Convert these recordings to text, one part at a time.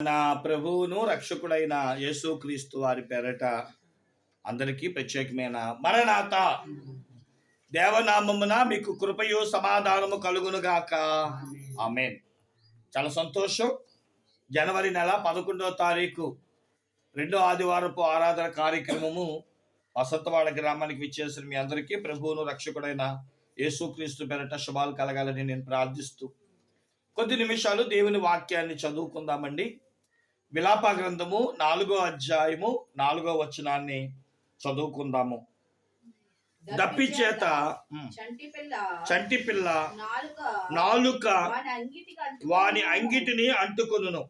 నా ప్రభువును రక్షకుడైన యేసుక్రీస్తు వారి పేరట అందరికీ ప్రత్యేకమైన మరణాత. దేవనామమున మీకు కృపయు సమాధానము కలుగునుగాక ఆమె చాలా సంతోషం. జనవరి నెల పదకొండవ తారీఖు రెండో ఆదివారపు ఆరాధన కార్యక్రమము వసంతవాడ గ్రామానికి విచ్చేసిన మీ అందరికీ ప్రభువును రక్షకుడైన యేసుక్రీస్తు పేరట శుభాలు కలగాలని నేను ప్రార్థిస్తూ కొద్ది నిమిషాలు దేవుని వాక్యాన్ని చదువుకుందామండి. విలాప గ్రంథము నాలుగో అధ్యాయము నాలుగో వచనాన్ని చదువుకుందాము. దప్పి చేత చంటి పిల్ల నాలుక వాని అంటుకొని అంగిటిని అంటుకొనును.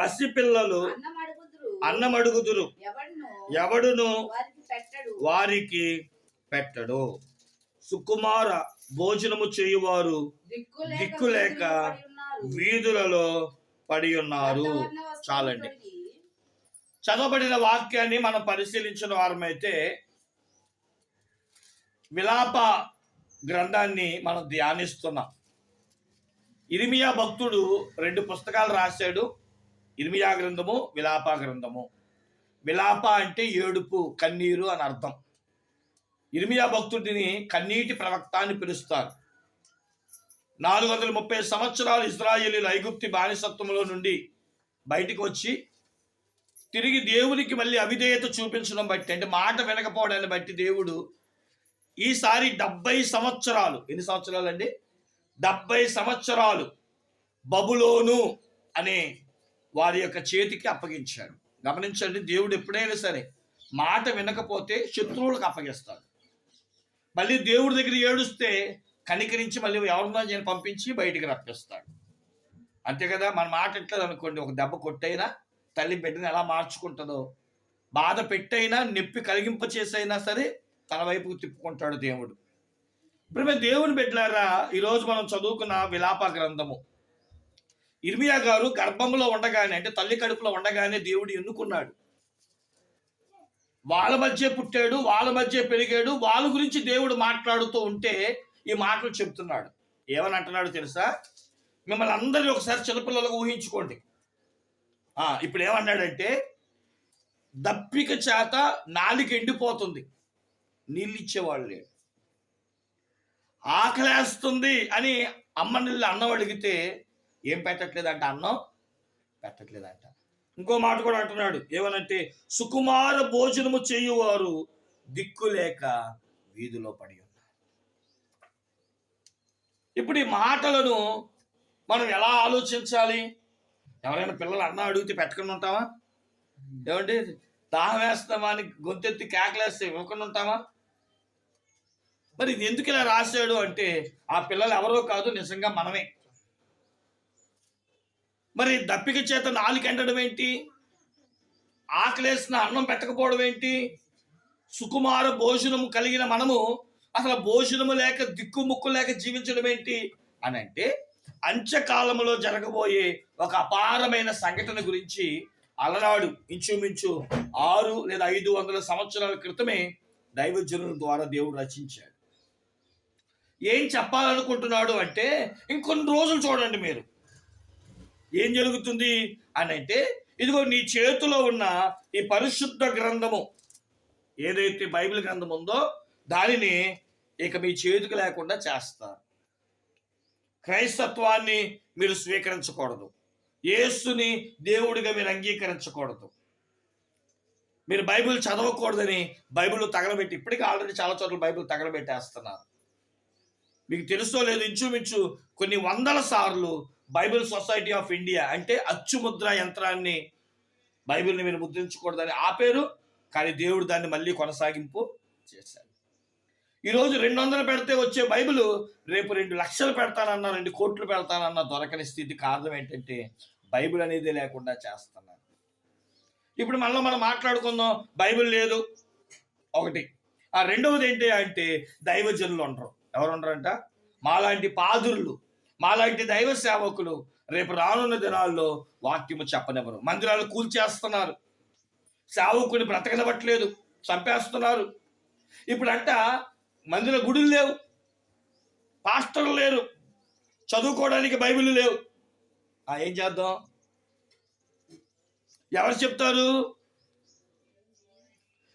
పసిపిల్లలు అన్నమడుగుదురు. ఎవడును? వారికి పెట్టడు. సుకుమార భోజనము చేయువారు దిక్కులేక వీధులలో పడి ఉన్నారు. చాలండి. చదవబడిన వాక్యాన్ని మనం పరిశీలించిన వారమైతే విలాప గ్రంథాన్ని మనం ధ్యానిస్తున్నాం. ఇరిమియా భక్తుడు రెండు పుస్తకాలు రాశాడు. ఇరిమియా గ్రంథము విలాప గ్రంథము. విలాప అంటే ఏడుపు కన్నీరు అని అర్థం. ఇరిమియా భక్తుడిని కన్నీటి ప్రవక్త అని పిలుస్తారు. నాలుగు వందల ముప్పై సంవత్సరాలు ఇజ్రాయేలీలు ఐగుప్తి బానిసత్వంలో నుండి బయటికి వచ్చి తిరిగి దేవునికి మళ్ళీ అవిధేయత చూపించడం బట్టి అంటే మాట వినకపోవడాన్ని బట్టి దేవుడు ఈసారి డెబ్బై సంవత్సరాలు ఎన్ని సంవత్సరాలు అండి డెబ్బై సంవత్సరాలు బబులోను అనే వారి యొక్క చేతికి అప్పగించాడు. గమనించండి దేవుడు ఎప్పుడైనా సరే మాట వినకపోతే శత్రువులకు అప్పగిస్తాడు. మళ్ళీ దేవుడి దగ్గర ఏడుస్తే కనికరించి మళ్ళీ ఎవరినో నేను పంపించి బయటికి రప్పిస్తాడు. అంతే కదా మన మాట ఎట్లేదు అనుకోండి ఒక దెబ్బ కొట్టైనా తల్లి బిడ్డని ఎలా మార్చుకుంటుందో బాధ పెట్టైనా నొప్పి కలిగింప చేసైనా సరే తన వైపుకు తిప్పుకుంటాడు దేవుడు. ఇప్పుడు మేము దేవుని బిడ్డలారా ఈరోజు మనం చదువుకున్న విలాప గ్రంథము. ఇర్మియా గారు గర్భంలో ఉండగానే అంటే తల్లి కడుపులో ఉండగానే దేవుడు ఎన్నుకున్నాడు. వాళ్ళ మధ్య పుట్టాడు వాళ్ళ మధ్య పెరిగాడు వాళ్ళ గురించి దేవుడు మాట్లాడుతూ ఉంటే ఈ మాటలు చెప్తున్నాడు. ఏమని అంటున్నాడు తెలుసా? మిమ్మల్ని అందరినీ ఒకసారి చిన్నపిల్లలకు ఊహించుకోండి. ఇప్పుడు ఏమన్నాడంటే దప్పిక చేత నాలిక ఎండిపోతుంది. నీళ్ళు ఇచ్చేవాళ్ళు లేడు ఆకలేస్తుంది అని అమ్మ నీళ్ళు అన్నం అడిగితే ఏం పెట్టట్లేదంట అన్నం? పెట్టట్లేదంట. ఇంకో మాట కూడా అంటున్నాడు. ఏమనంటే సుకుమార భోజనము చేయువారు దిక్కు లేక వీధిలో పడి ఇప్పుడు ఈ మాటలను మనం ఎలా ఆలోచించాలి? ఎవరైనా పిల్లలు అన్నం అడిగితే పెట్టకుండా ఉంటామా ఏమంటే దాహం వేస్తామా అని గొంతెత్తి కేకలేస్తే ఇవ్వకుండా ఉంటామా మరి ఇది ఎందుకు ఇలా రాశాడు అంటే ఆ పిల్లలు ఎవరో కాదు నిజంగా మనమే. మరి దప్పిక చేత నాలుగు ఏంటి? ఆకలేసిన అన్నం పెట్టకపోవడం ఏంటి? సుకుమార భోజనము కలిగిన మనము అసలు భోజనము లేక దిక్కుముక్కు లేక జీవించడం ఏంటి అని అంటే అంత్యకాలంలో జరగబోయే ఒక అపారమైన సంఘటన గురించి అలనాడు ఇంచుమించు ఆరు లేదా ఐదు వందల సంవత్సరాల క్రితమే దైవజనుల ద్వారా దేవుడు రచించాడు. ఏం చెప్పాలనుకుంటున్నాడు అంటే ఇంకొన్ని రోజులు చూడండి మీరు. ఏం జరుగుతుంది అని అంటే ఇదిగో నీ చేతిలో ఉన్న ఈ పరిశుద్ధ గ్రంథము ఏదైతే బైబిల్ గ్రంథం ఉందో దానిని ఇక మీ చేతికి లేకుండా చేస్తారు. క్రైస్తత్వాన్ని మీరు స్వీకరించకూడదు. యేసుని దేవుడిగా మీరు అంగీకరించకూడదు. మీరు బైబిల్ చదవకూడదని బైబిల్ తగలబెట్టి ఇప్పటికీ ఆల్రెడీ చాలా చోట్ల బైబిల్ తగలబెట్టేస్తున్నారు. మీకు తెలుసో లేదు ఇంచుమించు కొన్ని వందల సార్లు బైబిల్ సొసైటీ ఆఫ్ ఇండియా అంటే అచ్చుముద్ర యంత్రాన్ని బైబిల్ని మీరు ముద్రించకూడదని ఆపేరు కానీ దేవుడు దాన్ని మళ్ళీ కొనసాగింపు చేశాడు. ఈరోజు రెండు వందలు పెడితే వచ్చే బైబిల్ రేపు రెండు లక్షలు పెడతానన్నా రెండు కోట్లు పెడతానన్న దొరకని స్థితి కారణం ఏంటంటే బైబిల్ అనేది లేకుండా చేస్తున్నారు. ఇప్పుడు మళ్ళీ మనం మాట్లాడుకుందాం బైబిల్ లేదు. ఒకటి. ఆ రెండవది ఏంటి అంటే దైవజనులు ఉండరు. ఎవరు ఉండరంట? మాలాంటి పాదురులు మాలాంటి దైవ సేవకులు రేపు రానున్న దినాల్లో వాక్యము చెప్పనివ్వరు. మందిరాలు కూల్చేస్తున్నారు. సేవకుని బ్రతకనివ్వట్లేదు. చంపేస్తున్నారు. ఇప్పుడంట మందిర గుడులు లేవు. పాస్టర్లు లేరు. చదువుకోవడానికి బైబిల్ లేవు. ఏం చేద్దాం? ఎవరు చెప్తారు?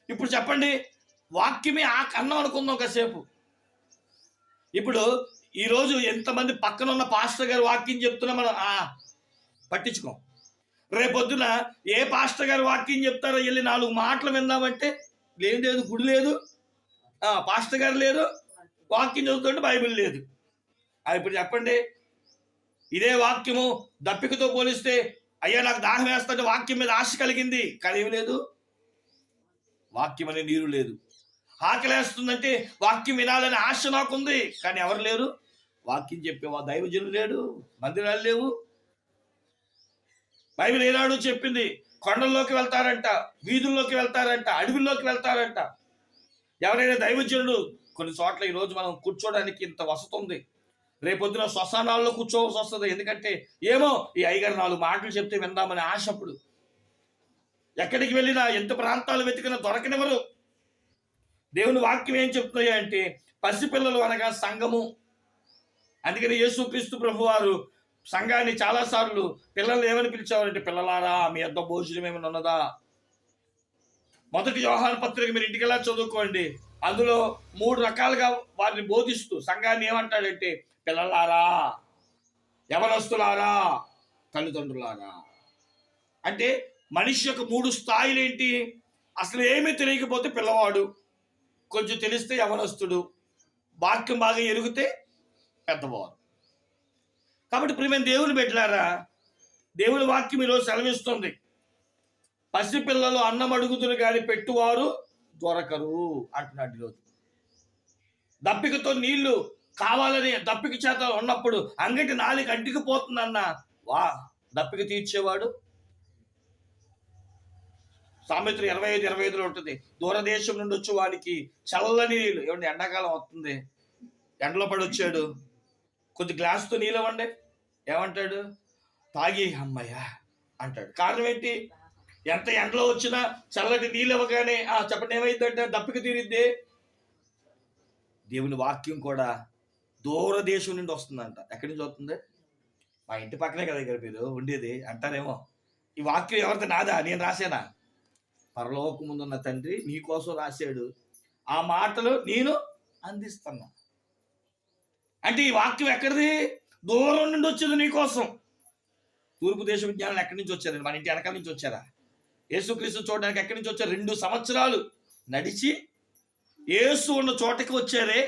ఇప్పుడు చెప్పండి. వాక్యమే ఆ కన్నం అనుకుందాం కాసేపు. ఇప్పుడు ఈరోజు ఎంతమంది పక్కన ఉన్న పాస్టర్ గారు వాక్యం చెప్తున్నా మనం పట్టించుకోం. రేపొద్దున ఏ పాస్టర్ గారు వాక్యం చెప్తారో వెళ్ళి నాలుగు మాటలు విందామంటే లేదు లేదు గుడి లేదు. పాస్టర్ గారు లేరు వాక్యం చదువుతుంటే బైబిల్ లేదు. అది ఇప్పుడు చెప్పండి. ఇదే వాక్యము దప్పికతో పోలిస్తే అయ్యా నాకు దాహం వేస్తుంటే వాక్యం మీద ఆశ కలిగింది కానీ ఏమి లేదు. వాక్యం అనే నీరు లేదు. ఆకలేస్తుందంటే వాక్యం వినాలని ఆశ నాకుంది కానీ ఎవరు లేరు. వాక్యం చెప్పేవా దైవజనులు లేడు మందిరాలు లేవు. బైబిల్ ఏనాడు చెప్పింది కొండల్లోకి వెళ్తారంట వీధుల్లోకి వెళ్తారంట అడవుల్లోకి వెళ్తారంట. ఎవరైనా దైవజనుడు కొన్ని చోట్ల ఈరోజు మనం కూర్చోడానికి ఇంత వసతి ఉంది. రేపొద్దున శ్మశానాల్లో కూర్చోవలసి వస్తుంది. ఎందుకంటే ఏమో ఈ ఐగారు నాలుగు మాటలు చెప్తే విందామని ఆశ అప్పుడు. ఎక్కడికి వెళ్ళినా ఎంత ప్రాంతాలు వెతికినా దొరకనివ్వరు. దేవుని వాక్యం ఏం చెప్తున్నాయి అంటే పసిపిల్లలు అనగా సంఘము. అందుకని యేసుక్రీస్తు ప్రభు వారు సంఘాన్ని చాలాసార్లు పిల్లలు ఏమని పిలిచేవారంటే పిల్లలారా మీ అద్ద భోజనం ఏమైనా ఉన్నదా? మొదటి వ్యవహార పత్రిక మీరు ఇంటికెలా చదువుకోండి. అందులో మూడు రకాలుగా వారిని బోధిస్తూ సంఘాన్ని ఏమంటాడంటే పిల్లలారా యవనస్తులారా తల్లిదండ్రులారా. అంటే మనిషి యొక్క మూడు స్థాయిలు ఏంటి అసలు ఏమీ తెలియకపోతే పిల్లవాడు కొంచెం తెలిస్తే యవనస్తుడు వాక్యం బాగా ఎరిగితే పెద్దవారు కాబట్టి ప్రియమైన దేవుని పెట్టారా దేవుని వాక్యం ఈరోజు సెలవిస్తుంది. పసిపిల్లలు అన్నం అడుగుతురు కానీ పెట్టువారు దొరకరు అంటున్నాడు ఈరోజు. దప్పికతో నీళ్ళు కావాలని దప్పిక చేత ఉన్నప్పుడు అంగటి నాలుగు అంటికి పోతుందన్న వా దప్పిక తీర్చేవాడు. సామెతలు ఇరవై ఐదు ఇరవై ఐదులో ఉంటుంది. దూరదేశం నుండి వచ్చి వాడికి చల్లని నీళ్ళు ఏమండి ఎండాకాలం వస్తుంది. ఎండలో పడి వచ్చాడు. కొద్ది గ్లాసుతో నీళ్ళు ఇవ్వండి. ఏమంటాడు? తాగి అమ్మయ్యా అంటాడు. కారణం ఏంటి? ఎంత ఎండలో వచ్చినా చల్లటి నీళ్ళు ఇవ్వగానే ఆ చెప్పండి ఏమైందంటే దప్పిక తీరిద్ది. దేవుని వాక్యం కూడా దూరదేశం నుండి వస్తుందంట. ఎక్కడి నుంచి వస్తుంది? మా ఇంటి పక్కనే కదా ఇక్కడ మీరు ఉండేది అంటారేమో. ఈ వాక్యం ఎవరిది నాదా? నేను రాసేదా పరలోక ముందున్న తండ్రి నీకోసం రాశాడు. ఆ మాటలు నేను అందిస్తున్నా. అంటే ఈ వాక్యం ఎక్కడిది? దూరం నుండి వచ్చింది నీకోసం తూర్పు దేశ విజ్ఞానం ఎక్కడి నుంచి వచ్చారండి? మన ఇంటి వెనకాల నుంచి వచ్చారా? యేసుక్రీస్తు చూడడానికి ఎక్కడి నుంచి వచ్చారు? రెండు సంవత్సరాలు నడిచి యేసు ఉన్న చోటకి వచ్చారే.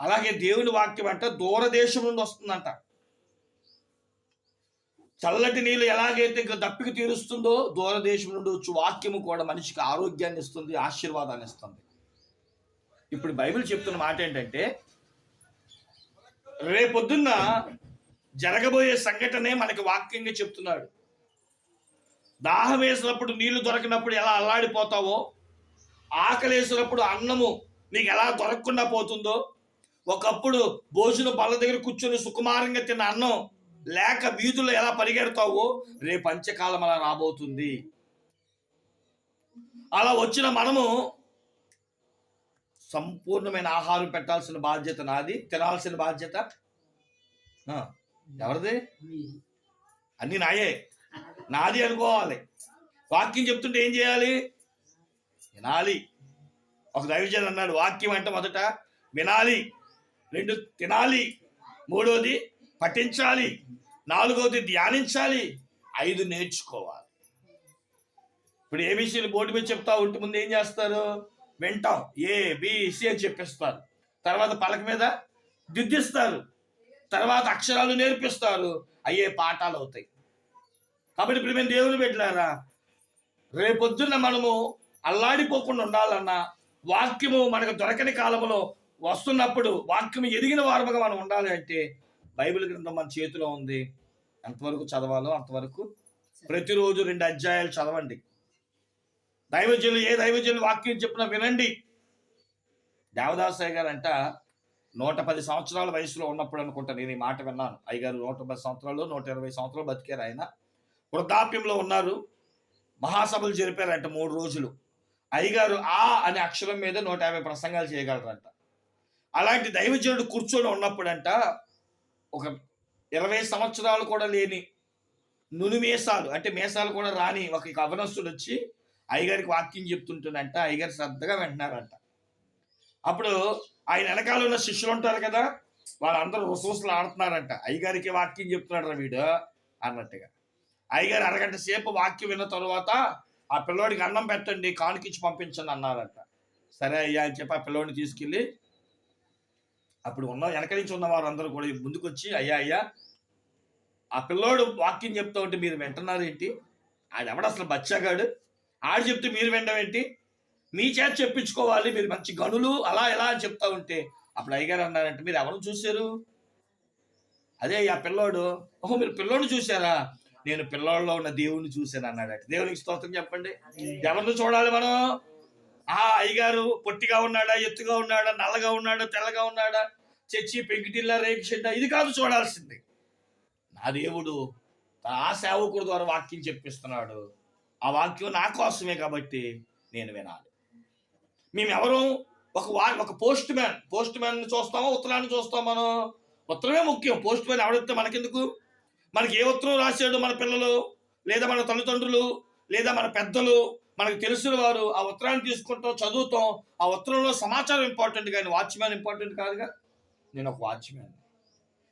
అలాగే దేవుని వాక్యం అంట దూరదేశం నుండి వస్తుందంట. చల్లటి నీళ్ళు ఎలాగైతే ఇంకా దప్పికి తీరుస్తుందో దూరదేశం నుండి వచ్చి వాక్యము కూడా మనిషికి ఆరోగ్యాన్ని ఇస్తుంది ఆశీర్వాదాన్ని ఇస్తుంది. ఇప్పుడు బైబిల్ చెప్తున్న మాట ఏంటంటే రేపొద్దున్న జరగబోయే సంఘటనే మనకి వాక్యంగా చెప్తున్నాడు. దాహం వేసినప్పుడు నీళ్ళు దొరకినప్పుడు ఎలా అల్లాడిపోతావో ఆకలి వేసినప్పుడు అన్నము నీకు ఎలా దొరకకుండా పోతుందో ఒకప్పుడు భోజనం బల్ల దగ్గర కూర్చొని సుకుమారంగా తిన్న అన్నం లేక వీధుల్లో ఎలా పరిగెడతావో రేపు అంత్యకాలం అలా రాబోతుంది. అలా వచ్చిన మనము సంపూర్ణమైన ఆహారం పెట్టాల్సిన బాధ్యత నాది తినాల్సిన బాధ్యత ఎవరిది? అన్ని నాయే. నాది అనుకోవాలి. వాక్యం చెప్తుంటే ఏం చేయాలి? వినాలి. ఒక దైవజన్ అన్నాడు వాక్యం అంటే మొదట వినాలి. రెండు తినాలి. మూడోది పఠించాలి. నాలుగోది ధ్యానించాలి. ఐదు నేర్చుకోవాలి. ఇప్పుడు ఏబీసీలు బోర్డు మీద చెప్తా ఉంటే ముందు ఏం చేస్తారు? వింటాం. ఏ బిసి అని చెప్పిస్తారు. తర్వాత పలక మీద దిద్దిస్తారు. తర్వాత అక్షరాలు నేర్పిస్తారు. అయ్యే పాఠాలు అవుతాయి. కాబట్టి ఇప్పుడు మేము దేవుని పెట్టినారా రేపొద్దున్న మనము అల్లాడిపోకుండా ఉండాలన్నా వాక్యము మనకు దొరకని కాలంలో వస్తున్నప్పుడు వాక్యం ఎదిగిన వారముగా మనం ఉండాలి అంటే బైబిల్ గ్రంథం మన చేతిలో ఉంది. ఎంతవరకు చదవాలో అంతవరకు ప్రతిరోజు రెండు అధ్యాయాలు చదవండి. దైవజనులు ఏ దైవజనులు వాక్యం చెప్పినా వినండి. దేవదాసయ్య గారు అంట నూట పది సంవత్సరాల వయసులో ఉన్నప్పుడు అనుకుంటా నేను ఈ మాట విన్నాను. అయ్యగారు నూట పది సంవత్సరాలు నూట ఇరవై సంవత్సరాలు బతికారు ఆయన. వృద్ధాప్యంలో ఉన్నారు. మహాసభలు జరిపారంట మూడు రోజులు. అయ్యగారు ఆ అనే అక్షరం మీద నూట యాభై ప్రసంగాలు చేయగలరంట. అలాంటి దైవజనుడు కూర్చొని ఉన్నప్పుడంట ఒక ఇరవై సంవత్సరాలు కూడా లేని నును మీసాలు అంటే మీసాలు కూడా రాని ఒక కవనస్తుడు వచ్చి అయ్యగారికి వాక్యం చెప్తుంటుందంట అయ్యగారు శ్రద్ధగా వింటున్నారంట. అప్పుడు ఆయన వెనకాల ఉన్న శిష్యులు ఉంటారు కదా వాళ్ళందరూ రుసరుసలు ఆడుతున్నారంట. అయ్యగారికి వాక్యం చెప్తున్నాడు వీడు అన్నట్టుగా. అయ్యగారు అరగంట సేపు వాక్యం విన్న తర్వాత ఆ పిల్లోడికి అన్నం పెట్టండి కానుకిచ్చి పంపించండి అన్నారంట. సరే అయ్యా అని చెప్పి ఆ పిల్లోడిని తీసుకెళ్ళి అప్పుడు ఉన్న వెనక నుంచి ఉన్న వారందరూ కూడా ముందుకు వచ్చి అయ్యా అయ్యా ఆ పిల్లోడు వాక్యం చెప్తా ఉంటే మీరు వింటున్నారు ఏంటి? ఎవడు అసలు బచ్చగాడు? ఆడు చెప్తే మీరు వినడం ఏంటి? మీ చేత చెప్పించుకోవాలి మీరు మంచి గనులు అలా ఎలా అని చెప్తా ఉంటే అప్పుడు అయ్యగారు అన్నారంటే మీరు ఎవరు చూశారు? అదే ఆ పిల్లోడు. ఓహో మీరు పిల్లోడు చూసారా నేను పిల్లోడులో ఉన్న దేవుణ్ణి చూశాను అన్నాడట దేవునికి స్తోత్రం చెప్పండి. ఎవరిని చూడాలి మనం? ఆ అయ్యగారు పొట్టిగా ఉన్నాడా ఎత్తుగా ఉన్నాడా నల్లగా ఉన్నాడా తెల్లగా ఉన్నాడా చచ్చి పెంకిటిల్లా రేపు షెడ్డా? ఇది కాదు చూడాల్సింది. నా దేవుడు ఆ సేవకుడు ద్వారా వాక్యం చెప్పిస్తున్నాడు. ఆ వాక్యం నా కోసమే కాబట్టి నేను వినాలి. మేము ఎవరు ఒక వా ఒక పోస్ట్ మ్యాన్ పోస్ట్ మ్యాన్ చూస్తామా ఉత్తరాన్ని చూస్తాం మనం? ఉత్తరమే ముఖ్యం. పోస్ట్ మ్యాన్ ఎవడితే మనకెందుకు? మనకి ఏ ఉత్తరం రాశాడు మన పిల్లలు? లేదా మన తల్లిదండ్రులు? లేదా మన పెద్దలు? మనకు తెలిసిన వారు ఆ ఉత్తరాన్ని తీసుకుంటాం చదువుతాం. ఆ ఉత్తరంలో సమాచారం ఇంపార్టెంట్ కానీ వాచ్మ్యాన్ ఇంపార్టెంట్ కాదుగా? నేను ఒక వాచ్మ్యాన్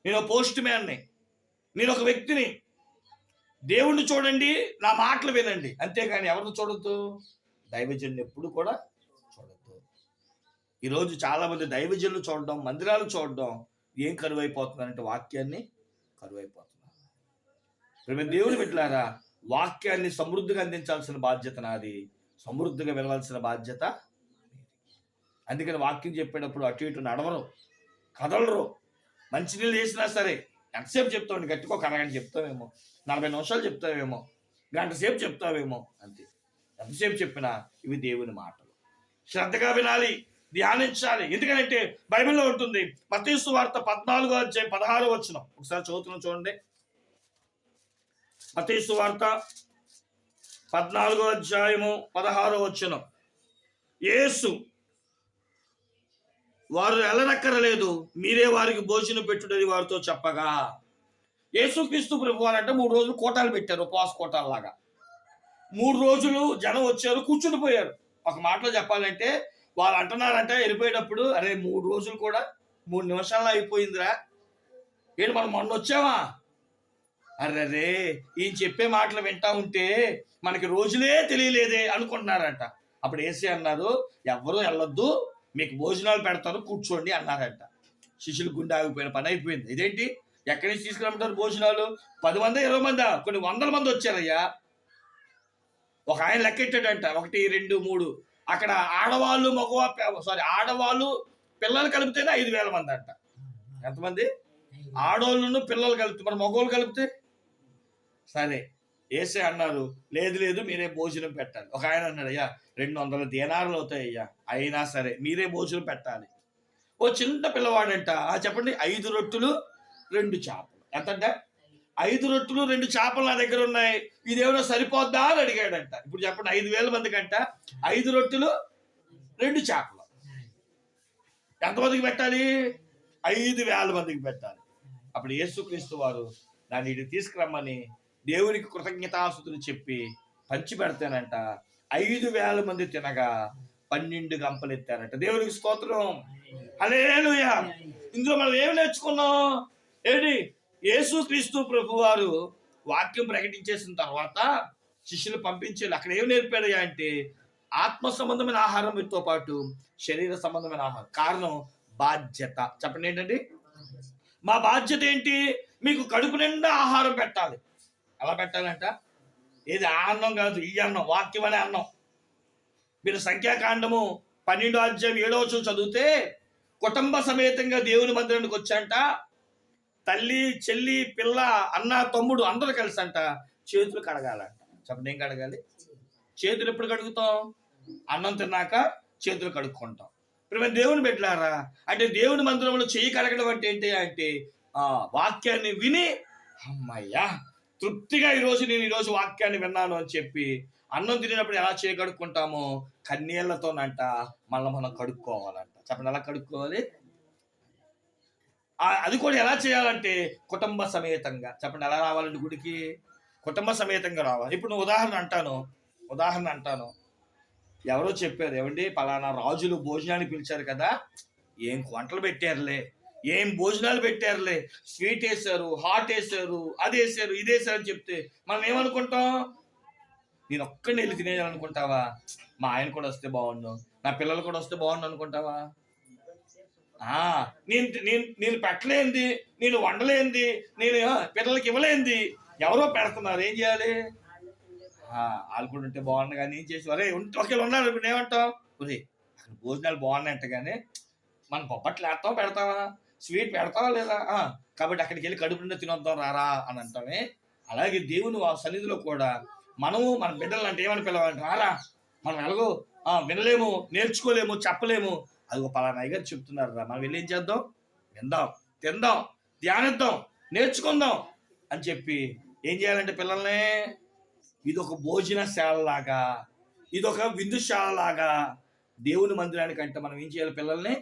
నేను ఒక పోస్ట్ మ్యాన్ని నేను ఒక వ్యక్తిని. దేవుణ్ణి చూడండి నా మాటలు వినండి. అంతేగాని ఎవరిని చూడొద్దు? దైవజన్ని ఎప్పుడు కూడా చూడొద్దు. ఈరోజు చాలామంది దైవజనులు చూడడం మందిరాలు చూడడం ఏం కరువైపోతుందంటే వాక్యాన్ని కరువైపోతుంది. ప్రేమ దేవుని బిడ్డలారా వాక్యాన్ని సమృద్ధిగా అందించాల్సిన బాధ్యత నాది. సమృద్ధిగా వినవలసిన బాధ్యత అందుకని వాక్యం చెప్పేటప్పుడు అటు ఇటు నడవరు కదలరు. మంచినీళ్ళు చేసినా సరే ఎంతసేపు చెప్తామండి గట్టిగా ఒక అరగంట చెప్తావేమో? నలభై నిమిషాలు చెప్తావేమో? గంట సేపు చెప్తావేమో? అంతే. ఎంతసేపు చెప్పినా ఇవి దేవుని మాటలు. శ్రద్ధగా వినాలి ధ్యానించాలి. ఎందుకంటే బైబిల్లో ఉంటుంది మతీసు వార్త పద్నాలుగో అధ్యాయం పదహారు వచ్చిన ఒకసారి చదువుతున్నాం చూడండి. మతీసు వార్త పద్నాలుగో అధ్యాయము పదహారో వచ్చిన యేసు వారు వెళ్ళనక్కరలేదు మీరే వారికి భోజనం పెట్టుడని వారితో చెప్పగా. యేసుక్రీస్తు ప్రభు అంటే మూడు రోజులు కోటాలు పెట్టారు ఉపవాస కోటాలలాగా. మూడు రోజులు జనం వచ్చారు కూర్చుండిపోయారు ఒక మాటలో చెప్పాలంటే వాళ్ళు అంటున్నారంటే వెళ్ళిపోయేటప్పుడు అరే మూడు రోజులు కూడా మూడు నిమిషాల్లో అయిపోయిందిరా. ఏంటి మనం మొన్న వచ్చావా అరే రే ఈయన చెప్పే మాటలు వింటా ఉంటే మనకి రోజులే తెలియలేదే అనుకుంటున్నారంట. అప్పుడు ఏసీ అన్నారు ఎవ్వరూ వెళ్ళొద్దు మీకు భోజనాలు పెడతారు కూర్చోండి అన్నారంట. శిష్యులు గుండె ఆగిపోయిన పని అయిపోయింది. ఇదేంటి? ఎక్కడి నుంచి తీసుకురమ్మంటారు భోజనాలు? పది మంది ఇరవై మందా? కొన్ని వందల మంది వచ్చారయ్యా. ఒక ఆయన లెక్కెట్టాడంట ఒకటి రెండు మూడు. అక్కడ ఆడవాళ్ళు మగవా సారీ ఆడవాళ్ళు పిల్లలు కలిపితేనే ఐదు వేల మంది అంట. ఎంతమంది? ఆడవాళ్ళను పిల్లలు కలిపితే మరి మగవాళ్ళు కలిపితే? సరే. ఏసే అన్నారు లేదు లేదు మీరే భోజనం పెట్టాలి. ఒక ఆయన అన్నాడు అయ్యా రెండు వందల దీనారులు అవుతాయి అయ్యా అయినా సరే మీరే భోజనం పెట్టాలి. ఓ చిన్న పిల్లవాడంట "ఆ, చెప్పండి ఐదు రొట్టెలు రెండు చేపలు. ఎంతంట ఐదు రొట్టెలు రెండు చేపలు నా దగ్గర ఉన్నాయి ఇదేమైనా సరిపోద్దా? అని అడిగాడంట. ఇప్పుడు చెప్పండి ఐదు వేల మంది కంట ఐదు రొట్టెలు రెండు చేపలు. ఎంతమందికి పెట్టాలి? ఐదు వేల మందికి పెట్టాలి. అప్పుడు యేసుక్రీస్తు వారు దాన్ని ఇటు తీసుకురమ్మని దేవునికి కృతజ్ఞతాసుతులు చెప్పి పంచిపెడతానంట ఐదు వేల మంది తినగా పన్నెండు గంపలు ఎత్తారంట. దేవునికి స్తోత్రం. హల్లెలూయా. ఇందులో మనం ఏమి నేర్చుకున్నాం? ఏంటి యేసుక్రీస్తు ప్రభు వారు వాక్యం ప్రకటించేసిన తర్వాత శిష్యులు పంపించారు అక్కడ ఏం నేర్పాడు అంటే ఆత్మ సంబంధమైన ఆహారంతో పాటు శరీర సంబంధమైన ఆహారం. కారణం బాధ్యత. చెప్పండి ఏంటండి? మా బాధ్యత ఏంటి? మీకు కడుపు నిండా ఆహారం పెట్టాలి. ఎలా పెట్టాలంట? ఏది ఆ అన్నం కాదు ఈ అన్నం వాక్యం అనే అన్నం. మీరు సంఖ్యాకాండము పన్నెండో అధ్యాయం ఏడవ చదివితే కుటుంబ సమేతంగా దేవుని మందిరానికి వచ్చాంట. తల్లి చెల్లి పిల్ల అన్న తమ్ముడు అందరూ కలిసి అంట చేతులు కడగాలంట. చెప్పండి ఏం కడగాలి? చేతులు ఎప్పుడు కడుగుతాం? అన్నం తిన్నాక చేతులు కడుక్కుంటాం. ఇప్పుడు మేము దేవుని పెట్టారా అంటే దేవుని మందిరంలో చెయ్యి కడగడం అంటే ఏంటి అంటే ఆ వాక్యాన్ని విని అమ్మయ్యా తృప్తిగా ఈరోజు నేను ఈరోజు వాక్యాన్ని విన్నాను అని చెప్పి అన్నం తినేటప్పుడు ఎలా చేయగడుక్కుంటామో కన్నీళ్ళతోనంట మళ్ళీ మనం కడుక్కోవాలంట. చెప్పండి ఎలా కడుక్కోవాలి? అది కూడా ఎలా చేయాలంటే కుటుంబ సమేతంగా. చెప్పండి ఎలా రావాలండి గుడికి? కుటుంబ సమేతంగా రావాలి. ఇప్పుడు నువ్వు ఉదాహరణ అంటాను. ఉదాహరణ అంటాను. ఎవరో చెప్పారు ఏమండి? పలానా రాజులు భోజనానికి పిలిచారు కదా ఏం వంటలు పెట్టారులే. ఏం భోజనాలు పెట్టారులే? స్వీట్ వేశారు హాట్ వేసారు అది వేసారు ఇది వేసారు అని చెప్తే మనం ఏమనుకుంటాం? నేను ఒక్కడిని వెళ్ళి తినేయాలనుకుంటావా? మా ఆయన కూడా వస్తే బాగుండు. నా పిల్లలు కూడా వస్తే బాగుండు అనుకుంటావా? నేను నేను నేను పెట్టలేంది నేను వండలేంది నేను పిల్లలకి ఇవ్వలేంది. ఎవరో పెడుతున్నారు ఏం చేయాలి? వాళ్ళు కూడా ఉంటే బాగుండు కానీ ఏం చేసి అరే ఉంటే ఒకవేళ ఉన్నారు ఇప్పుడు ఏమంటాం? ఒరే భోజనాలు బాగున్నాయంట కానీ మనం బొబ్బట్లు వేస్తాం పెడతావా? స్వీట్ పెడతావా లేదా? కాబట్టి అక్కడికి వెళ్ళి కడుపు నిండా తినొద్దాం రారా అని అంటామే. అలాగే దేవుని సన్నిధిలో కూడా మనము మన బిడ్డలు అంటే ఏమని పిలవాలంటే రారా మనం ఎలాగో వినలేము నేర్చుకోలేము చెప్పలేము. అది ఒక పలానా గారు చెప్తున్నారు రా మనం వెళ్ళి ఏం చేద్దాం? విందాం తిందాం ధ్యానిద్దాం నేర్చుకుందాం అని చెప్పి ఏం చేయాలంటే పిల్లల్ని ఇది ఒక భోజనశాల లాగా ఇది ఒక విందుశాల లాగా దేవుని మందిరానికి అంటే మనం ఏం చేయాలి పిల్లల్ని?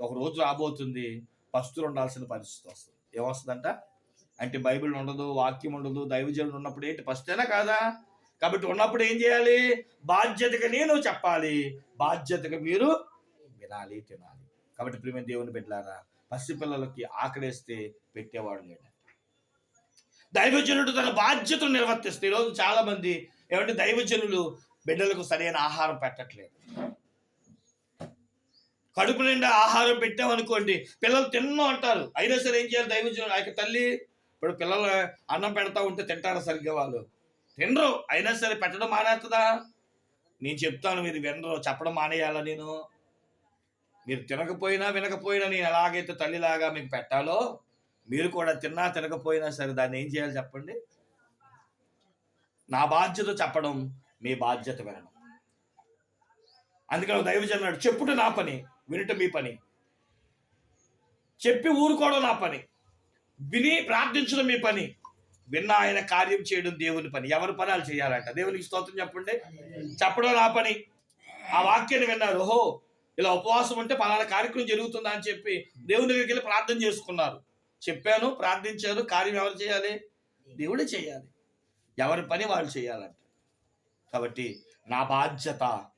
ఒక రోజు రాబోతుంది. పస్తులు ఉండాల్సిన పరిస్థితి వస్తుంది. ఏమొస్తుందంట? అంటే బైబిల్ ఉండదు వాక్యం ఉండదు దైవజనుడు ఉన్నప్పుడు ఏంటి? పస్తేనా కాదా? కాబట్టి ఉన్నప్పుడు ఏం చేయాలి? బాధ్యతగా నేను చెప్పాలి. బాధ్యతగా మీరు వినాలి తినాలి. కాబట్టి ప్రియమైన దేవుని పసి పసిపిల్లలకి ఆకలేస్తే పెట్టేవాడు లేడు. దైవజనుడు తన బాధ్యతను నిర్వర్తిస్తే ఈరోజు చాలా మంది ఏమంటే దైవజనులు బిడ్డలకు సరైన ఆహారం పెట్టట్లేదు. కడుపు నిండా ఆహారం పెట్టామనుకోండి పిల్లలు తిన్నో అంటారు. అయినా సరే ఏం చేయాలి? దైవజనం ఆ యొక్క తల్లి ఇప్పుడు పిల్లలు అన్నం పెడతా ఉంటే తింటారా సరిగ్గా వాళ్ళు? తినరు. అయినా సరే పెట్టడం మానేస్తుందా? నేను చెప్తాను మీరు వినరు. చెప్పడం మానేయాలా నేను? మీరు తినకపోయినా వినకపోయినా నేను ఎలాగైతే తల్లిలాగా మీకు పెట్టాలో మీరు కూడా తిన్నా తినకపోయినా సరే దాన్ని ఏం చేయాలి చెప్పండి? నా బాధ్యత చెప్పడం మీ బాధ్యత వినడం. అందుకని దైవజన్ అన్నాడు చెప్పుట నా పని వినుట మీ పని. చెప్పి ఊరుకోవడం నా పని. విని ప్రార్థించడం మీ పని. విన్న ఆయన కార్యం చేయడం దేవుని పని. ఎవరి పనాలు చేయాలంట? దేవునికి స్తోత్రం చెప్పండి. చెప్పడం నా పని. ఆ వాక్యాన్ని విన్నారు. ఓహో ఇలా ఉపవాసం ఉంటే పలానా కార్యక్రమం జరుగుతుందా? అని చెప్పి దేవుని దగ్గరికి వెళ్ళి ప్రార్థన చేసుకున్నారు. చెప్పాను ప్రార్థించాను. కార్యం ఎవరు చేయాలి? దేవుడే చేయాలి. ఎవరి పని వాళ్ళు చేయాలంట. కాబట్టి నా బాధ్యత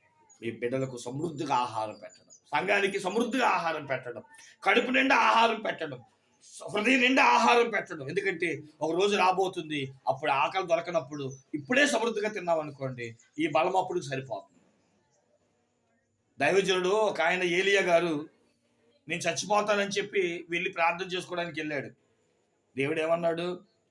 మీ బిడ్డలకు సమృద్ధిగా ఆహారం పెట్టడం సంఘానికి సమృద్ధిగా ఆహారం పెట్టడం కడుపు నిండా ఆహారం పెట్టడం హృదయం నిండా ఆహారం పెట్టడం. ఎందుకంటే ఒక రోజు రాబోతుంది అప్పుడు ఆకలి దొరకనప్పుడు ఇప్పుడే సమృద్ధిగా తిన్నాం అనుకోండి ఈ బలం అప్పుడు సరిపోతుంది. దైవజనుడు ఒక ఆయన ఏలియా గారు నేను చచ్చిపోతానని చెప్పి వెళ్ళి ప్రార్థన చేసుకోవడానికి వెళ్ళాడు. దేవుడు ఏమన్నాడు?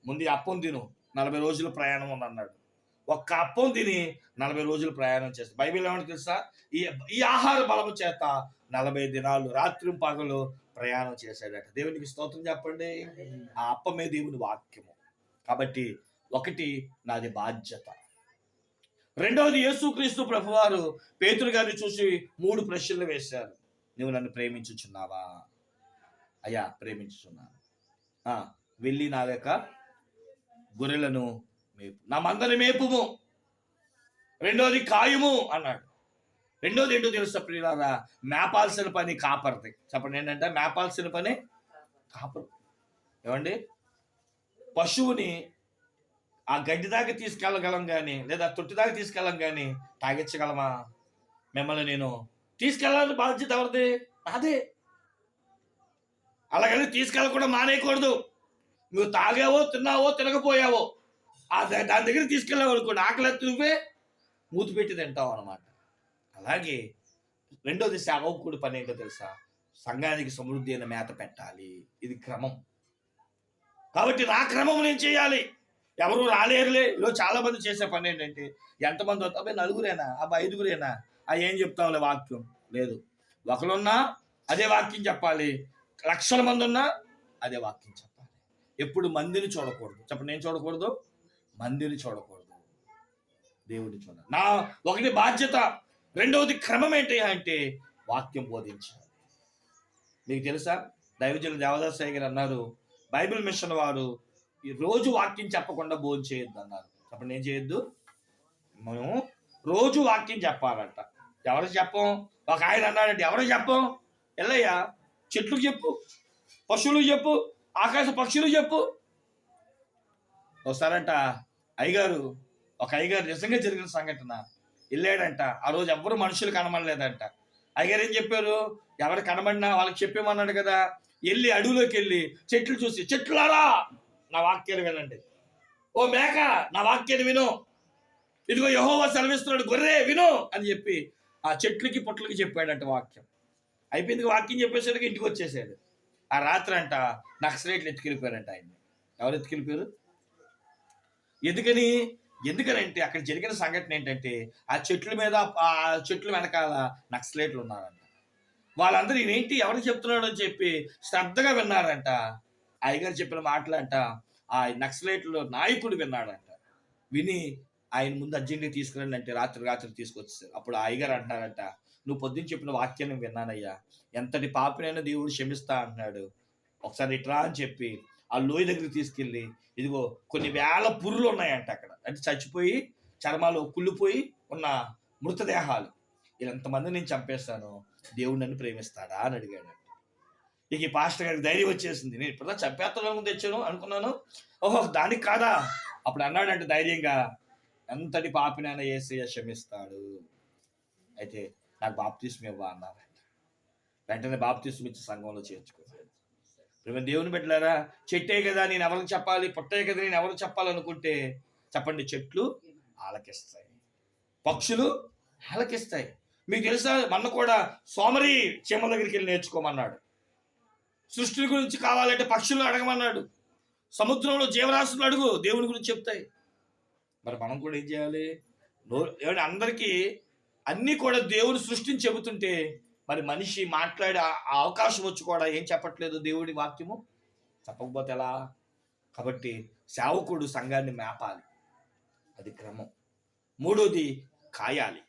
ముందు అప్పం తిను నలభై రోజుల ప్రయాణం ఉంది అన్నాడు. ఒక్క అప్పం తిని నలభై రోజులు ప్రయాణం చేస్తాడు బైబిల్ ఏమన్నా తెలుసా? ఈ ఈ ఆహార బలము చేత నలభై దినాలు రాత్రి పగలు ప్రయాణం చేశాడట. దేవునికి స్తోత్రం చెప్పండి. ఆ అప్పమే దేవుని వాక్యము. కాబట్టి ఒకటి నాది బాధ్యత. రెండవది యేసుక్రీస్తు ప్రభువారు పేతురు గారిని చూసి మూడు ప్రశ్నలు వేశారు. నువ్వు నన్ను ప్రేమించుచున్నావా? అయ్యా ప్రేమించుచున్నాను. వెళ్ళి నా యొక్క గొర్రెలను మేపు. నా మందని మేపుము. రెండోది కాయము అన్నాడు. రెండోది ఏంటో తెలుసా ప్రియులారా? మేపాల్సిన పని కాపర్ది. చెప్పండి ఏంటంటే మేపాల్సిన పని కాపరు. ఏమండి? పశువుని ఆ గడ్డి దాకా తీసుకెళ్ళగలం కానీ లేదా తొట్టి దాకా తీసుకెళ్ళం కానీ తాగించగలమా? మిమ్మల్ని నేను తీసుకెళ్ళాలని బాధ్యత ఎవరిది? అదే అలాగని తీసుకెళ్ళకుండా మానేయకూడదు. నువ్వు తాగావో తిన్నావో తినకపోయావో దాని దగ్గర తీసుకెళ్ళావు అనుకోండి ఆకలి ఎత్తి నువ్వే మూతి పెట్టి తింటావు అనమాట అలాగే రెండోది సేవకుడి పని ఏంటో తెలుసా? సంఘానికి సమృద్ధి అయిన మేత పెట్టాలి. ఇది క్రమం. కాబట్టి నా క్రమం నేను చేయాలి. ఎవరు రాలేరులే. ఇలా చాలా మంది చేసే పని ఏంటంటే ఎంతమంది వస్తా అబ్బాయి నలుగురేనా? అబ్బాయి ఐదుగురేనా? ఆ ఏం చెప్తాంలే వాక్యం? లేదు. ఒకరున్నా అదే వాక్యం చెప్పాలి. లక్షల మంది ఉన్నా అదే వాక్యం చెప్పాలి. ఎప్పుడు మందిని చూడకూడదు. చెప్పండి నేను చూడకూడదు? మందిని చూడకూడదు. దేవుడిని చూడాలి నా ఒకటి బాధ్యత రెండవది క్రమం ఏంటి అంటే వాక్యం బోధించాలి. మీకు తెలుసా? దైవజన దేవదాసయ్య గారు అన్నారు బైబిల్ మిషన్ వారు ఈ రోజు వాక్యం చెప్పకుండా భోజనం చేయొద్దు అన్నారు. చెప్పండి ఏం చేయొద్దు? మేము రోజు వాక్యం చెప్పాలంట. ఎవరు చెప్పం? ఒక ఆయన అన్నాడంటే ఎవరు చెప్పం? ఎల్లయ్యా చెట్లు చెప్పు పశువులు చెప్పు ఆకాశ పక్షులు చెప్పు ఒకసారంట అయ్యగారు ఒక అయ్యగారు నిజంగా జరిగిన సంఘటన. వెళ్ళాడంట ఆ రోజు ఎవ్వరు మనుషులు కనబడలేదంట. అయ్యగారు ఏం చెప్పారు? ఎవరు కనబడినా వాళ్ళకి చెప్పేమన్నాడు కదా వెళ్ళి అడవిలోకి వెళ్ళి చెట్లు చూసి చెట్లారా నా వాక్యాలు వినండి. ఓ మేక నా వాక్యాన్ని విను. ఇదిగో యహోవా సెలవిస్తున్నాడు గొర్రె విను. అని చెప్పి ఆ చెట్లకి పుట్లకి చెప్పాడంట వాక్యం. అయిపోయింది వాక్యం చెప్పేసరికి ఇంటికి వచ్చేసాడు. ఆ రాత్రి అంట నక్సలైట్లు ఎత్తుకెళ్ళిపోయారంట ఆయన్ని. ఎవరు ఎత్తుకెళ్ళిపోయారు? ఎందుకని? ఎందుకనంటే అక్కడ జరిగిన సంఘటన ఏంటంటే ఆ చెట్ల మీద ఆ చెట్ల వెనకాల నక్సలైట్లు ఉన్నారంట. వాళ్ళందరూ ఈయనేంటి ఎవరు చెప్తున్నాడు అని చెప్పి శ్రద్ధగా విన్నారంట. అయ్యగారు చెప్పిన మాటలంట ఆ నక్సలైట్లు నాయకుడు విన్నాడంట. విని ఆయన ముందు అర్జెంట్గా తీసుకురండి అంటే రాత్రి రాత్రి తీసుకొచ్చేసారు. అప్పుడు అయ్యగారు అంటారంట నువ్వు పొద్దున్న చెప్పిన వాక్యాన్ని విన్నానయ్యా. ఎంతటి పాపినైనా దేవుడు క్షమిస్తా అంటున్నాడు. ఒకసారి ఇట్రా అని చెప్పి ఆ లోయ దగ్గరికి తీసుకెళ్ళి ఇదిగో కొన్ని వేల పుర్రులు ఉన్నాయంట అక్కడ. అంటే చచ్చిపోయి చర్మాలు కుళ్ళిపోయి ఉన్న మృతదేహాలు. వీళ్ళంతమంది నేను చంపేస్తాను. దేవుడు నన్ను ప్రేమిస్తాడా అని అడిగాడు ఇక ఈ పాస్టర్ గారికి ధైర్యం వచ్చేసింది. నేను ఇప్పుడు చంపేస్తాను తెచ్చాను అనుకున్నాను. ఓహో దానికి కాదా? అప్పుడు అన్నాడంటే ధైర్యంగా ఎంతటి పాపినైనా ఏసయ్య క్షమిస్తాడు. అయితే నాకు బాప్తీసం ఇవ్వ అన్నారంట. వెంటనే బాప్తీసం ఇచ్చి సంఘంలో చేర్చుకున్నాడు ప్రేమ దేవుని పెట్టారా చెట్టే కదా నేను ఎవరికి చెప్పాలి పుట్టే కదా నేను ఎవరికి చెప్పాలనుకుంటే చెప్పండి చెట్లు ఆలకిస్తాయి. పక్షులు ఆలకిస్తాయి. మీకు తెలుసా మొన్న కూడా సోమరి చీమల దగ్గరికి వెళ్ళి నేర్చుకోమన్నాడు. సృష్టి గురించి కావాలంటే పక్షులను అడగమన్నాడు. సముద్రంలో జీవరాశులు అడుగు దేవుని గురించి చెప్తాయి. మరి మనం కూడా ఏం చేయాలి? నో- అందరికీ అన్నీ కూడా దేవుని సృష్టిని చెబుతుంటే మరి మనిషి మాట్లాడే ఆ- అవకాశం వచ్చి కూడా ఏం చెప్పట్లేదు దేవుడి వాక్యము? చెప్పకపోతే ఎలా? కాబట్టి సేవకుడు సంఘాన్ని మేపాలి. అది క్రమం. మూడోది కాయాలి.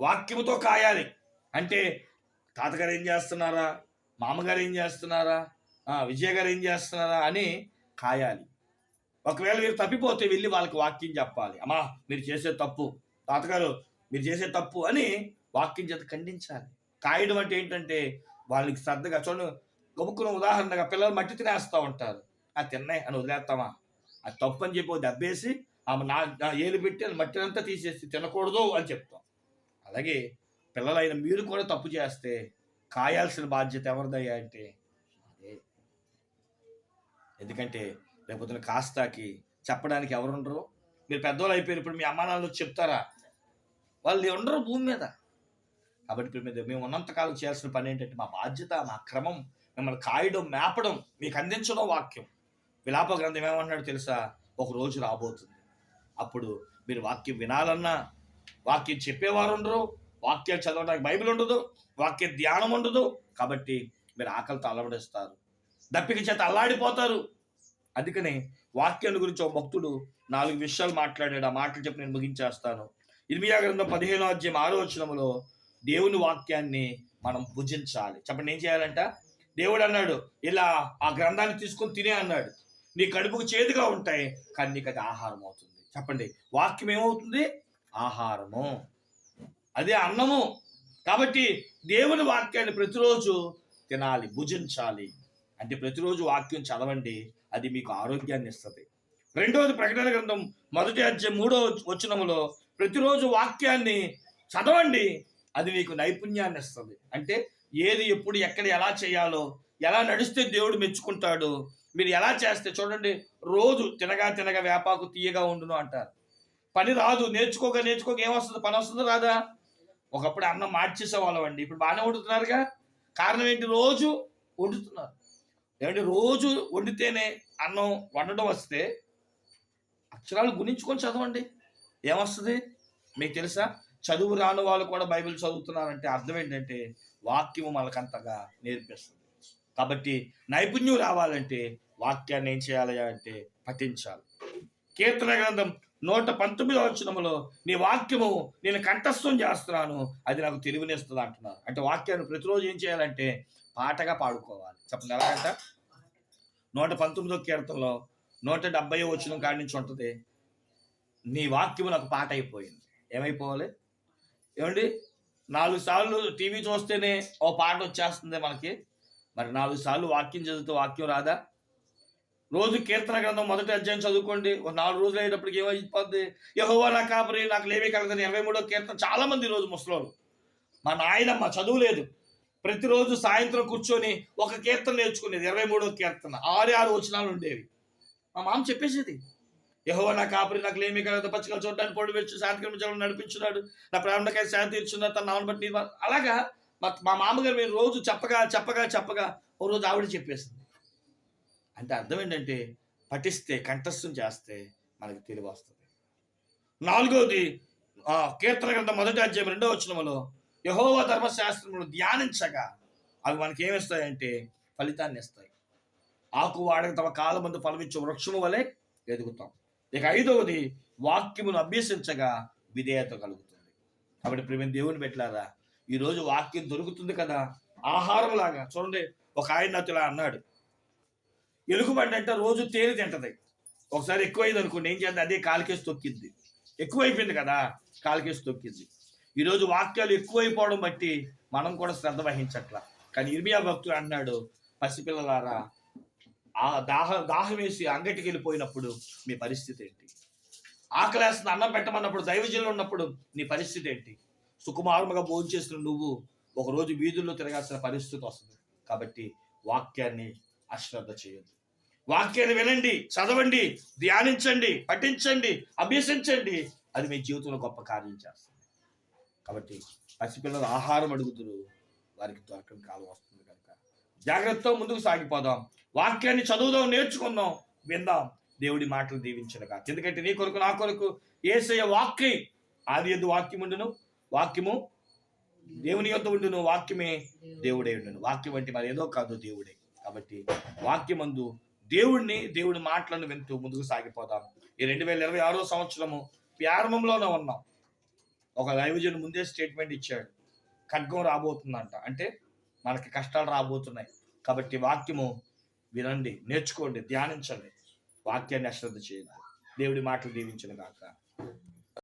వాక్యముతో కాయాలి. అంటే తాతగారు ఏం చేస్తున్నారా? మామగారు ఏం చేస్తున్నారా? విజయ గారు ఏం చేస్తున్నారా అని కాయాలి. ఒకవేళ మీరు తప్పిపోతే వెళ్ళి వాళ్ళకి వాక్యం చెప్పాలి. అమ్మా మీరు చేసే తప్పు. తాతగారు మీరు చేసే తప్పు అని వాక్యం చేత ఖండించాలి. కాయడం అంటే ఏంటంటే వాళ్ళకి శ్రద్ధగా చూడండి గబుక్కున ఉదాహరణగా పిల్లలు మట్టి తినేస్తూ ఉంటారు. ఆ తిన్నాయి అని వదిలేస్తామా అది తప్పు అని చెప్పి దబ్బేసి దెబ్బేసి ఆమె నా ఏలు పెట్టి అది తీసేసి తినకూడదు అని చెప్తాం. అలాగే పిల్లలైన మీరు కూడా తప్పు చేస్తే కాయాల్సిన బాధ్యత ఎవరిదయ్యా అంటే అదే. ఎందుకంటే రేపొద్దున కాస్తాకి చెప్పడానికి ఎవరు ఉండరు మీరు పెద్దవాళ్ళు అయిపోయినప్పుడు మీ అమ్మా నాన్నలు చెప్తారా? వాళ్ళు ఉండరు భూమి మీద. కాబట్టి మీద మేము ఉన్నంతకాలం చేయాల్సిన పని ఏంటంటే మా బాధ్యత మా క్రమం మిమ్మల్ని కాయడం మేపడం మీకు అందించడం వాక్యం. విలాప గ్రంథం ఏమన్నాడు తెలుసా? ఒక రోజు రాబోతుంది. అప్పుడు మీరు వాక్యం వినాలన్నా వాక్యం చెప్పేవారు ఉండరు వాక్యాలు చదవడానికి బైబిల్ ఉండదు వాక్య ధ్యానం ఉండదు. కాబట్టి మీరు ఆకలితో అలవడిస్తారు దప్పిక చేత అల్లాడిపోతారు. అందుకని వాక్యాల గురించి ఒక భక్తుడు నాలుగు విషయాలు మాట్లాడాడు. ఆ మాటలు చెప్పి నేను ముగించేస్తాను. ఇర్మియా గ్రంథం పదిహేనో అధ్యాయం ఆరో దేవుని వాక్యాన్ని మనం భుజించాలి. చెప్పండి ఏం చేయాలంట? దేవుడు అన్నాడు ఇలా ఆ గ్రంథాన్ని తీసుకొని తినే అన్నాడు. నీ కడుపుకు చేదుగా ఉంటాయి కానీ నీకు అది ఆహారం అవుతుంది. చెప్పండి వాక్యం ఏమవుతుంది? ఆహారము. అదే అన్నము. కాబట్టి దేవుని వాక్యాన్ని ప్రతిరోజు తినాలి భుజించాలి. అంటే ప్రతిరోజు వాక్యం చదవండి అది మీకు ఆరోగ్యాన్ని ఇస్తుంది. రెండవది ప్రకటన గ్రంథం మొదటి అధ్యాయం మూడో వచనములో ప్రతిరోజు వాక్యాన్ని చదవండి అది మీకు నైపుణ్యాన్ని ఇస్తుంది. అంటే ఏది ఎప్పుడు ఎక్కడ ఎలా చేయాలో ఎలా నడిస్తే దేవుడు మెచ్చుకుంటాడు మీరు ఎలా చేస్తే చూడండి రోజు తినగా తినగా వేపాకు తీయగా ఉండును అంటారు. పని రాదు నేర్చుకోక నేర్చుకోక ఏమొస్తుంది? పని వస్తుంది రాదా? ఒకప్పుడు అన్నం మార్చేసేవాళ్ళం అండి ఇప్పుడు బాగానే వండుతున్నారుగా. కారణం ఏంటి? రోజు వండుతున్నారు. ఏమంటే రోజు వండితేనే అన్నం వండడం వస్తే అక్షరాలు గుణించుకొని చదవండి. ఏమొస్తుంది? మీకు తెలుసా? చదువు రాని వాళ్ళు కూడా బైబిల్ చదువుతున్నారంటే అర్థం ఏంటంటే వాక్యము మనకంతగా నేర్పిస్తుంది. కాబట్టి నైపుణ్యం రావాలంటే వాక్యాన్ని ఏం చేయాలి అంటే పఠించాలి. కీర్తన గ్రంథం నూట పంతొమ్మిదో వచనములో నీ వాక్యము నేను కంఠస్థం చేస్తున్నాను అది నాకు తెలివినేస్తుంది అంటున్నారు. అంటే వాక్యాన్ని ప్రతిరోజు ఏం చేయాలంటే పాటగా పాడుకోవాలి. చెప్పండి ఎలాగంట నూట పంతొమ్మిదో కీర్తనలో నూట డెబ్బై వచనం కాడి నుంచి ఉంటుంది నీ వాక్యము నాకు పాట అయిపోయింది ఏమైపోవాలి? ఏమండి? నాలుగు సార్లు టీవీ చూస్తేనే ఓ పాట వచ్చేస్తుంది మనకి. మరి నాలుగు సార్లు వాక్యం చదివితే వాక్యం రాదా? రోజు కీర్తన గ్రంథం మొదటి అధ్యాయం చదువుకోండి. ఒక నాలుగు రోజులు అయ్యేటప్పటికి ఏమైపోద్ది? యహోవా నా కాపరి నాకు లేవే కలగదని ఇరవై మూడో కీర్తన చాలా మంది రోజు ముసలోళ్ళు. మా నాయనమ్మ చదువు లేదు. ప్రతిరోజు సాయంత్రం కూర్చొని ఒక కీర్తన నేర్చుకునేది. ఇరవై మూడో కీర్తన. ఆరు ఆరు వచనాలు ఉండేవి. మా మామ చెప్పేసేది యహో నా కాపరి నాకు లేమి కాదు పచ్చికలు చూడడానికి పొడి వచ్చి శాంతికరణ నడిపించున్నాడు. నా ప్రాణకాయ శాంతి ఇచ్చున్నాడు తన నామను బట్టి అలాగా మా మా మామగారు మీరు రోజు చెప్పగా చెప్పగా చెప్పగా ఓ రోజు ఆవిడ చెప్పేసింది. అంటే అర్థం ఏంటంటే పఠిస్తే కంఠస్థం చేస్తే మనకి తెలివి వస్తుంది. నాలుగవది ఆ, కీర్తన గ్రంథం మొదటి అధ్యాయం రెండో వచనములో యహోవ ధర్మశాస్త్రములు ధ్యానించగా అవి మనకి ఏమిస్తాయంటే ఫలితాన్ని ఇస్తాయి ఆకు వాడక తమ కాలం ముందు ఫలమిచ్చే వృక్షము వలె ఎదుగుతాం. ఇక ఐదవది వాక్యమును అభ్యసించగా విధేయత కలుగుతుంది. కాబట్టి ప్రేమ దేవుని పెట్టారా ఈరోజు వాక్యం దొరుకుతుంది కదా? ఆహారం లాగా చూడండి ఒక ఆయన నాతో ఇలా అన్నాడు. ఎలుగుబండి అంటే రోజు తేలి తింటది. ఒకసారి ఎక్కువైంది అనుకోండి ఏం చేద్దాం? అదే కాలికేసి తొక్కింది ఎక్కువైపోయింది కదా కాలికేసి తొక్కింది ఈరోజు వాక్యాలు ఎక్కువైపోవడం బట్టి మనం కూడా శ్రద్ధ వహించట్ల. కానీ ఇర్మియా భక్తుడు అన్నాడు పసిపిల్లలారా ఆ దాహ దాహం వేసి అంగటికి వెళ్ళిపోయినప్పుడు మీ పరిస్థితి ఏంటి? ఆకలేస్తుంది అన్నం పెట్టమన్నప్పుడు దైవజనులు ఉన్నప్పుడు నీ పరిస్థితి ఏంటి? సుకుమారముగా భోజనం చేసిన నువ్వు ఒకరోజు వీధుల్లో తిరగాల్సిన పరిస్థితి వస్తుంది. కాబట్టి వాక్యాన్ని అశ్రద్ధ చేయొద్దు. వాక్యాన్ని వినండి చదవండి ధ్యానించండి పఠించండి అభ్యసించండి. అది మీ జీవితంలో గొప్ప కార్యం చేస్తుంది. కాబట్టి పసిపిల్లలు ఆహారం అడుగుతురు వారికి దొరకని కాలం వస్తుంది. జాగ్రత్తతో ముందుకు సాగిపోదాం. వాక్యాన్ని చదువుదాం నేర్చుకుందాం విందాం. దేవుడి మాటలు దీవించనుగా ఎందుకంటే నీ కొరకు నా కొరకు ఏసయ్య వాక్య. ఆది ఎందు వాక్యముండును వాక్యము దేవుని యొక్క ఉండును వాక్యమే దేవుడే ఉండును. వాక్యం అంటే మరి ఏదో కాదు దేవుడే. కాబట్టి వాక్యమందు దేవుడిని దేవుడి మాటలను వింటూ ముందుకు సాగిపోదాం. ఈ రెండు వేల ఇరవై ఆరో సంవత్సరము ప్రారంభంలోనే ఉన్నాం. ఒక దైవజన్ ముందే స్టేట్మెంట్ ఇచ్చాడు. ఖడ్గం రాబోతుందంట. అంటే మనకి కష్టాలు రాబోతున్నాయి. కాబట్టి వాక్యము వినండి నేర్చుకోండి ధ్యానించండి. వాక్యాన్ని అశ్రద్ధ చేయండి దేవుడి మాటలు దీవించను కాక